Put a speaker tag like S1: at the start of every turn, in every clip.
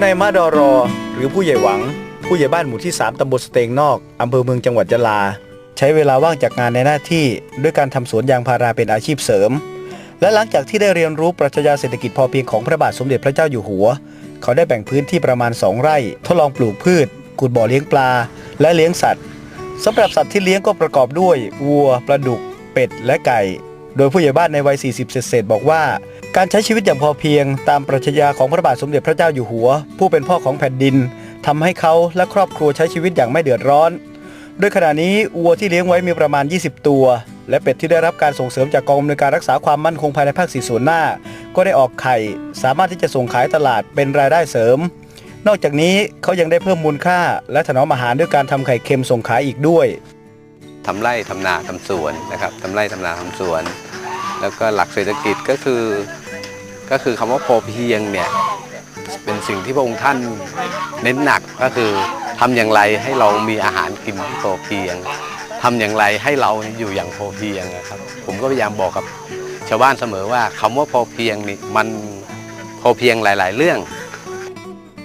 S1: ในายมะดอรอ หรือผู้ใหญ่หวัง ผู้ใหญ่บ้านหมู่ที่ 3ตำบลสเตงนอกอำเภอเมืองจังหวัดยะลา ใช้เวลาว่างจากงานในหน้าที่ ด้วยการทำสวนยางพาราเป็นอาชีพเสริม และหลังจากที่ได้เรียนรู้ปรัชญาเศรษฐกิจพอเพียงของพระบาทสมเด็จพระเจ้าอยู่หัว เขาได้แบ่งพื้นที่ประมาณ 2 ไร่ ทดลองปลูกพืชขุดบ่อเลี้ยงปลา และเลี้ยงสัตว์สำหรับสัตว์ที่เลี้ยงก็ประกอบด้วยวัวปลาดุก เป็ดและไก่ โดยผู้ใหญ่บ้านในวัย 40 เศษๆบอกว่า การใช้ชีวิตอย่างพอเพียง ตามปรัชญาของพระบาทสมเด็จพระเจ้าอยู่หัว ผู้เป็นพ่อของแผ่นดินทำให้เขาและครอบครัวใช้ชีวิตอย่างไม่เดือดร้อนโดยขณะนี้วัวที่เลี้ยงไว้มีประมาณ 20 ตัว และเป็ดที่ได้รับการส่งเสริมจากกองอำนวยการรักษาความมั่นคงภายในภาคสี่ส่วนหน้า ก็ได้ออกไข่ สามารถที่จะส่งขายตลาดเป็นรายได้เสริม นอกจากนี้เขายังได้เพิ่มมูลค่า และถนอมอาหารด้วยการทำไข่เค็มส่งขายอีกด้วย
S2: ทำไร่ทำนาทำสวนนะครับทำไร่ทำนาทำสวน แล้วก็หลักเศรษฐกิจก็คือก็คือคำว่าพอเพียงเนี่ยเป็นสิ่งที่พระองค์ท่านเน้นหนักก็คือทำอย่างไรให้เรามีอาหารกินที่พอเพียงทำอย่างไรให้เราอยู่อย่างพอเพียงนะครับ ผมก็พยายามบอกกับชาวบ้านเสมอว่าคำว่าพอเพียงนี่มันพอเพียงหลาย ๆ เรื่อง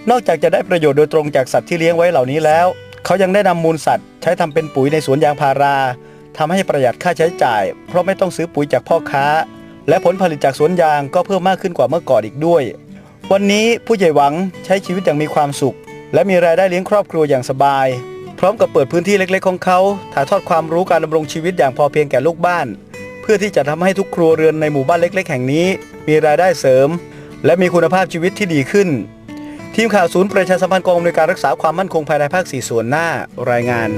S1: นอกจากจะได้ประโยชน์โดยตรงจากสัตว์ที่เลี้ยงไว้เหล่านี้แล้ว เขายังได้นำมูลสัตว์ ใช้ทำเป็นปุ๋ยในสวนยางพาราทำให้ประหยัดค่าใช้จ่าย เพราะไม่ต้องซื้อปุ๋ยจากพ่อค้า และผลผลิตจากสวนยางก็เพิ่มมากขึ้นกว่าเมื่อก่อนอีกด้วย วันนี้ผู้ใหญ่หวังใช้ชีวิตอย่างมีความสุข และมีรายได้เลี้ยงครอบครัวอย่างสบาย พร้อมกับเปิดพื้นที่เล็กๆของเขาถ่ายทอดความรู้การดำรงชีวิตอย่างพอเพียงแก่ลูกบ้าน เพื่อที่จะทำให้ทุกครัวเรือนในหมู่บ้านเล็ก ๆ แห่งนี้ มีรายได้เสริม และมีคุณภาพชีวิตที่ดีขึ้น ทีมข่าวศูนย์ประชาสัมพันธ์กองอำนวยการรักษาความมั่นคงภายในภาค 4 ส่วนหน้ารายงาน